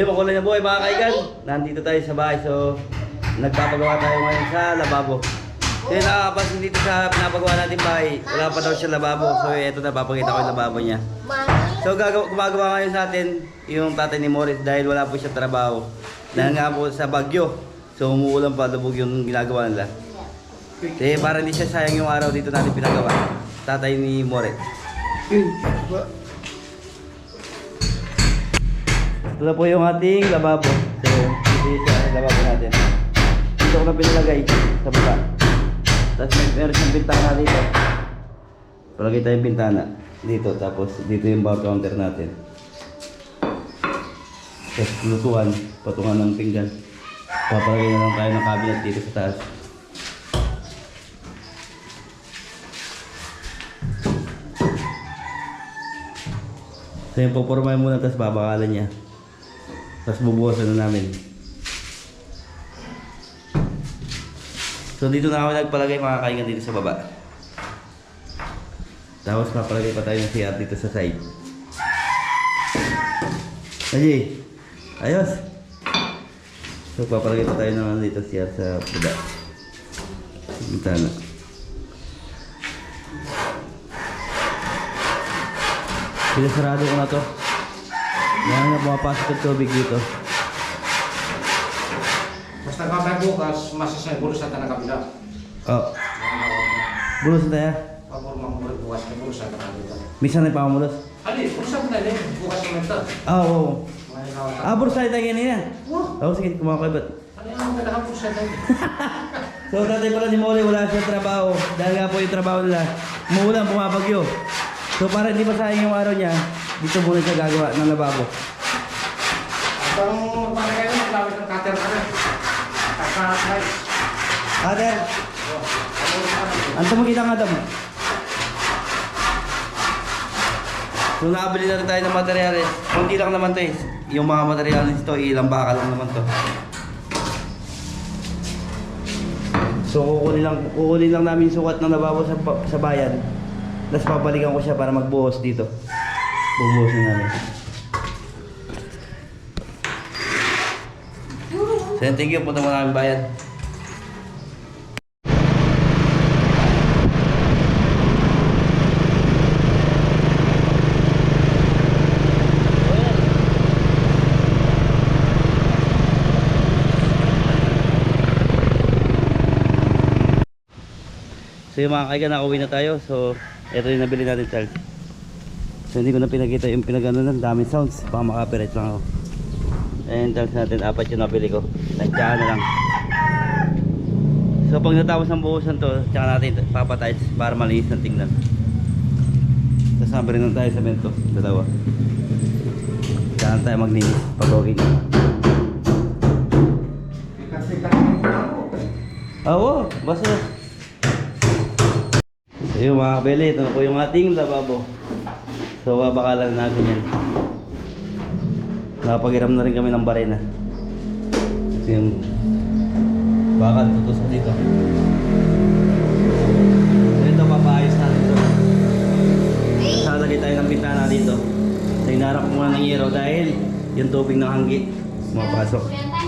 Ayun, makulay na buhay mga kaigan. Nandito tayo sa bahay. So, nagpapagawa tayo ngayon sa lababo. So, yung nakakapansin dito sa pinapagawa natin bahay, wala pa daw siya lababo. So, ito na, papakita ko yung lababo niya. So, gagawa, gumagawa ngayon sa atin yung tatay ni Morris dahil wala po siya trabaho. Dahil nga po sa Bagyo. So, umuulan pa, lubog yung ginagawa nila. Eh, para hindi siya sayang yung araw dito natin pinagawa. Tatay ni Morris. Ito po yung ating lababo. So, ito yung lababo natin. Dito ko na pinalagay sa baba. Tapos may meron siyang bintana dito. Palagay tayong bintana dito. Tapos dito yung bar counter natin. Tapos lutuan, patungan ng pinggan. Papalagay na lang tayo ng cabinet dito sa taas. So yung pupormay muna tapos babakalan niya. Tapos bubuhasan na namin. So dito na ako nagpalagay mga kaingan dito sa baba. Tapos papalagay pa tayo ng CR dito sa side. Aji, ayos. So papalagay pa tayo ng dito CR sa baba. Bintana. Pinasarado ko na to. Yan na pumapasok yung tubig dito. Basta kapag bukas, masasay bulsa ta na kabila. Oh, bulos na tayo. Pabor mamulot bukas na bulsa ta kabila. Minsan na pamamulos. Ali, bulsa mo na din. Bukas mo ito. Ah, oo. May nawat. Ah, bulos tayo tayo ganyan yan. Oo, sige, kumakaibat. ano yung mga bulsa tayo? So, tatay pala ni Molly, wala siyang trabaho. Dahil nga po yung trabaho nila, umuulan, bumabagyo. So, para hindi masayang yung araw niya, dito muna siya gagawa ng lababo. Ang para kayo, malawit ng cutter ka na. Kakakay. Ater, ang tumakita nga dam. So, nakabili na rin tayo ng materyales. Kunti lang naman to eh. Yung mga materyales to, ilang baka lang naman to. So, kukunin lang, kukunin lang namin yung sukat ng lababo sa, sa bayan. Tapos papalikan ko siya para magbuhos dito. Bubuhos na namin. So, yun, thank you. Punta mo namin bayan. So yung mga kaigan, nakauwi na tayo. So, ito yung nabili natin tiles. So hindi ko na pinakita yung pinagano ng daming sounds. Baka makapiright lang ako. Ayan tiles natin, apat yung nabili ko. Nagtsahan na lang. So pag natapos ng buhusan to, tsaka natin papatiles para malinis ng tingnan. Sabi rin lang tayo sa mento, dalawa. Tsaka tayo maglinis pag okay na. Ako. Oo, basta. So yung mga kabili, ito na po yung ating lababo. So babakalan natin yan. Nakapagiram na rin kami ng barena. Kasi yung bakal tutusok dito. So ito papaayos natin ito. Sasagay tayo ng bintana dito. So inarap muna ng yero dahil yung tubig ng hanggi mapasok. Pa.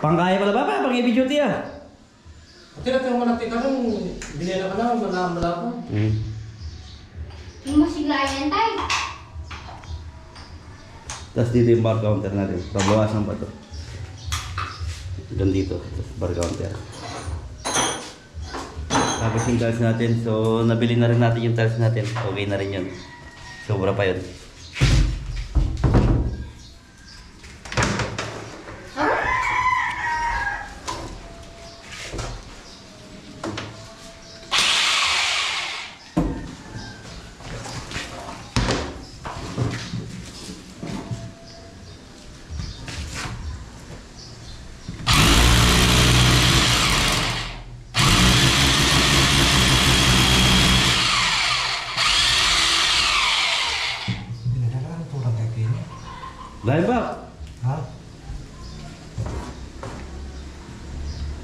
Pangkaya pala ba? Pang heavy duty ah. At tinatanong mo natin ka nung binila ka na, mala-mala ko. Hmm. Masigayan tayo. Tapos dito yung bar counter natin. Babawasan pa to. Hanggang dito. Bar counter. Tapos yung tiles natin. So, nabili na rin natin yung tiles natin. Okay na rin yun. Sobra pa yun.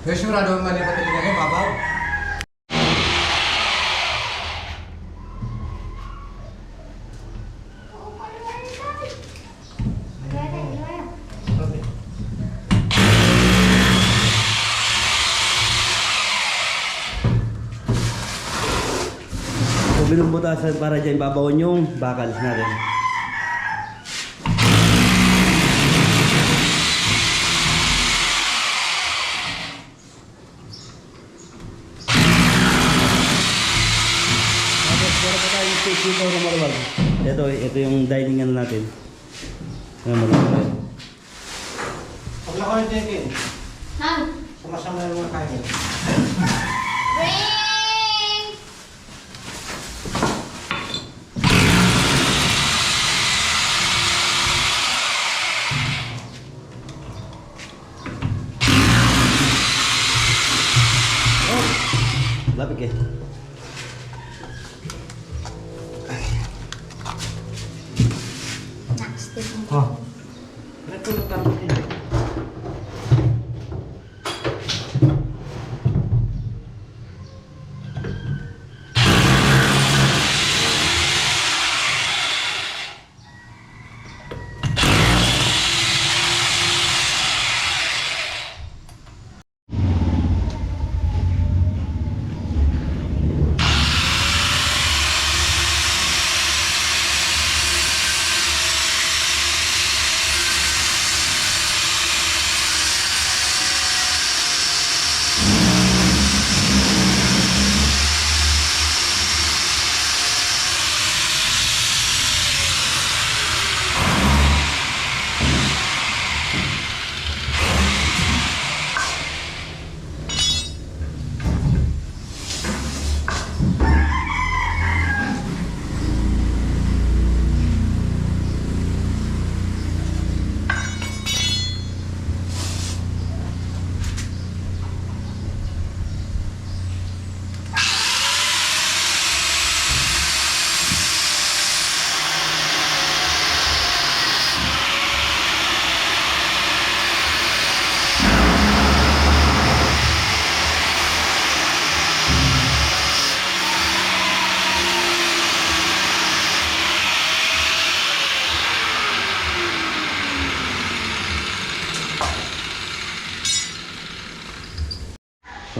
Yung sigurado mali pa talaga kayo, babaw. Binumbutasan para dyan babawon yung bakals natin. Stage dito maluwag. Ito, ito yung dining ano natin. Ano maluwag. Pag nakalit niya yun, Han! sama-sama na yung mga kain. Ring! Lapit eh.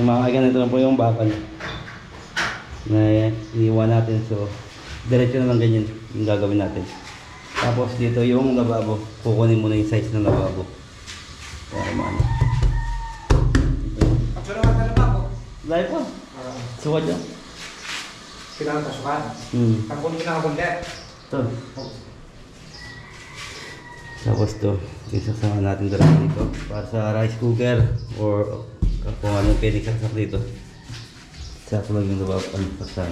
Mga kaigan, ito na po yung bakal na iiwan natin. So, diretso na lang ganyan yung gagawin natin. Tapos dito yung lababo. Kukunin muna yung size ng lababo. Para maano. Pero ang talaga ako. Lahat po. Sukat dyan. Kailangan pasukan. Hmm. Ang kunin na ako kundi. Ito. Tapos to, isasama natin dito para sa rice cooker or kung anong pwede saksak dito. Saksak lang yung lababo ano, saksak.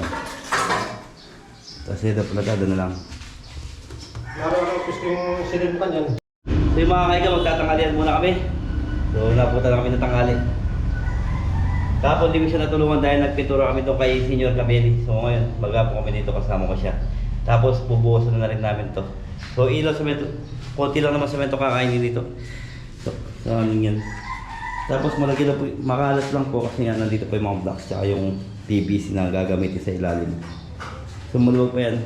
Tapos ito plagado na lang. Ano gusto yung sinibukan yan. So yung mga kaiga, magtatanghalian muna kami. So napunta na kami ng tanghali. Kapon di ko siya natulungan dahil nagpintura kami doon kay Senior Cabelli. So ngayon, magapo kami dito kasama ko siya. Tapos bubuhusan na rin namin to. So ilang semento, konti lang naman semento kakainin dito. So, so ano yan. Tapos malaki na po, makalat lang po kasi nga nandito po yung mga blocks tsaka yung PVC na gagamitin sa ilalim. So maluwag pa yan.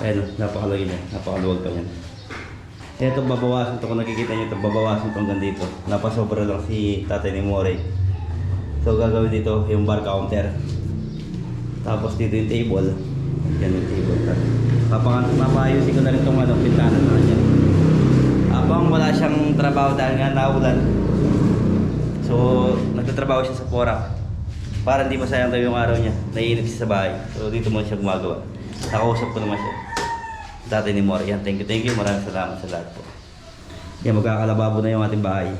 Ayan, napakalaki niya. Napakaluwag pa yan. Ito babawasan to kung nakikita nyo ito, babawasan to hanggang dito. Napasobra lang si tatay ni More. So gagawin dito yung bar counter. Tapos dito yung table. Yan yung table. Papangat, papayusin ko na rin itong ano, pintana na kanya. Habang wala siyang trabaho dahil nga naulan. So nagtatrabaho siya sa Porac. Para hindi masayang daw yung araw niya. Naiinip siya sa bahay. So dito mo siya gumagawa. Nakausap ko naman siya. Dati ni Mori. Yan, thank you, thank you. Maraming salamat sa lahat po. Yan, magkakalababo na yung ating bahay.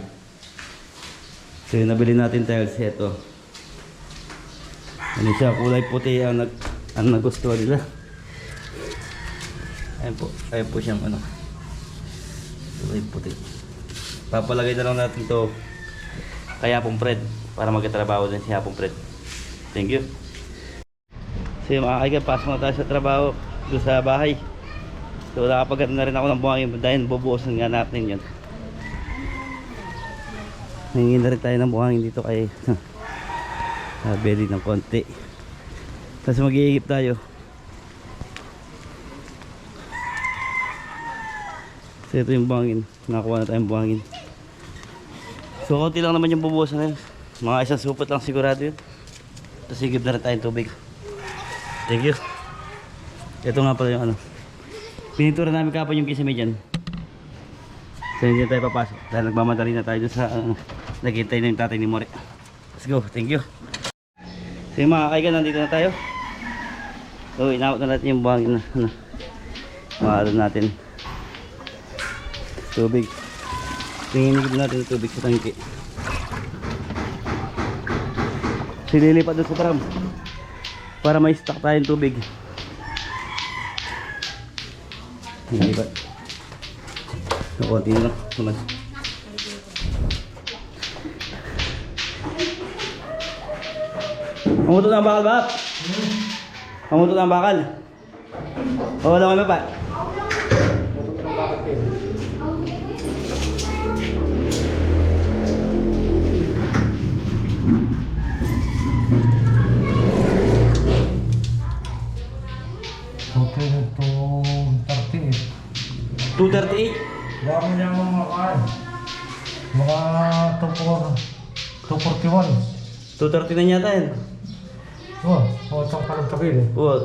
So yung nabili natin tiles, ito. Ano siya, kulay puti ang, nag, ang nagustuhan nila. Ayan po, ayan po siyang ano. Kulay puti. Papalagay na lang natin to kay Hapong Fred para magkatrabaho din si Hapong Fred. Thank you. So yung mga kaigan, pasok na tayo sa trabaho doon sa bahay. So nakapaganda na rin ako ng buhangin dahil bubuosan nga natin yun. Hingin na rin tayo ng buhangin dito kay uh, Belly ng konti. Tapos mag-iigip tayo. So ito yung buhangin. Nakakuha na tayong buhangin. So konti lang naman yung bubuosan ngayon. Mga isang supot lang sigurado yun. Tapos higip na rin tayong tubig. Thank you. Ito nga pala yung ano. Pinitura namin kapon yung kisame dyan. So hindi na tayo papasok. Dahil nagmamadali na tayo sa uh, naghintay na yung tatay ni More. Let's go. Thank you. So yung mga kaigan, nandito na tayo. So inawat na natin yung buhangin na ano. Maalo natin. Tubig. Tingin natin yung tubig sa tangki. Sililipat doon sa tram. Para may stock tayong tubig. Sililipat. So, konti na lang naman. Pamuto ng bakal ba? Pamuto ng bakal. O wala kami pa. 238. Dami niya mga kain. Mga 24. 241. 230 na yata yan. Oh, oh, itong parang takil eh. O.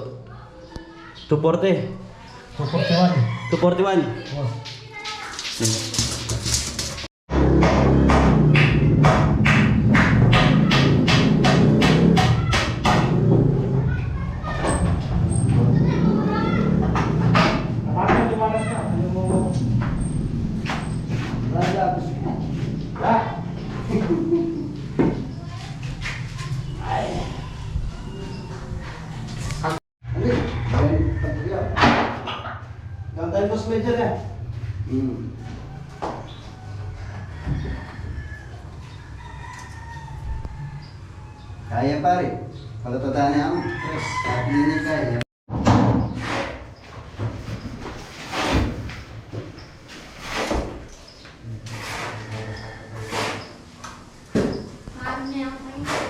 240. 241. 241. Oh. Tayo boss medyo na. Hmm. Kaya pare. Kalau tadaan ako. Terus sabi niya kaya. Maraming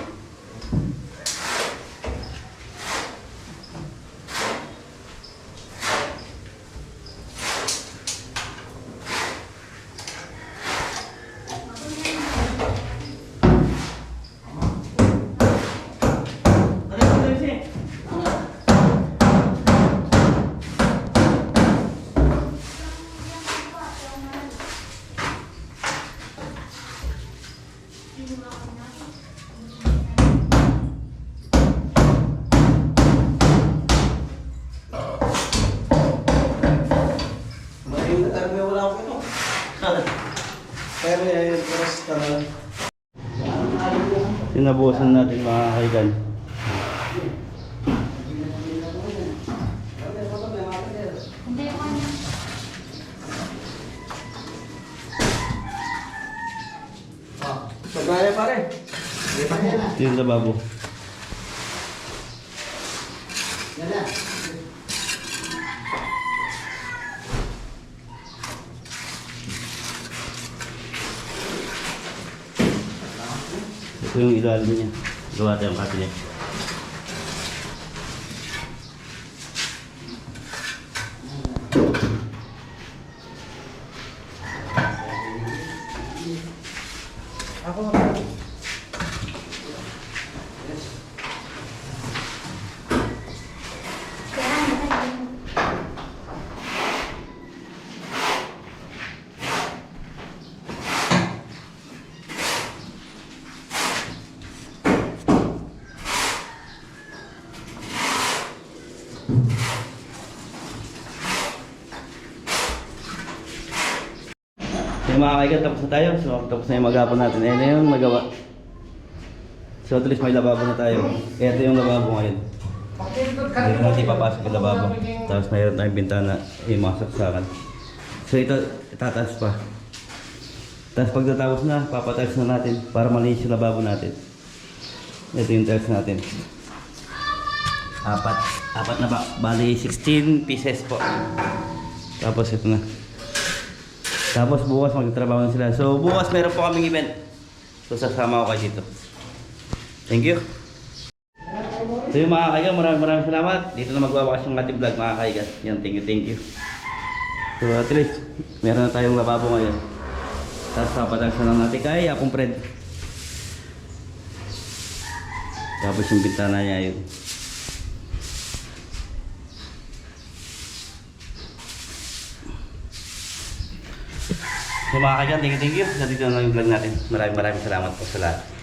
Sinabusan natin mga kaigan. Sagaya pare. Ito yung lababo. Yan yung ilalim niya. Gawa tayong cabinet. Ako So mga kaigan, tapos na tayo. So tapos na yung maghapon natin. Ayan na yung nagawa. So at least may lababo na tayo. Ito yung lababo ngayon. Hindi natin papasok yung lababo. Tapos mayroon tayong bintana, yung mga saksakan. So ito, itataas pa. Tapos pag natapos na, papatiles na natin para malinis yung lababo natin. Ito yung tiles natin. Apat. Apat na ba? Bali 16 pieces po. Tapos ito na. Tapos bukas magtatrabaho sila. So bukas meron po kaming event. So sasama ko kayo dito. Thank you. So yung mga kaigan, maraming maraming salamat. Dito na magwawakas yung ating vlog mga kaigan. Yan, thank you, thank you. So at least, meron na tayong lababo ngayon. Tapos papatagsa lang natin kay akong friend. Tapos yung bintana niya yun. So mga kaibigan, thank you, thank you. Nandito na lang yung vlog natin. Maraming maraming salamat po sa lahat.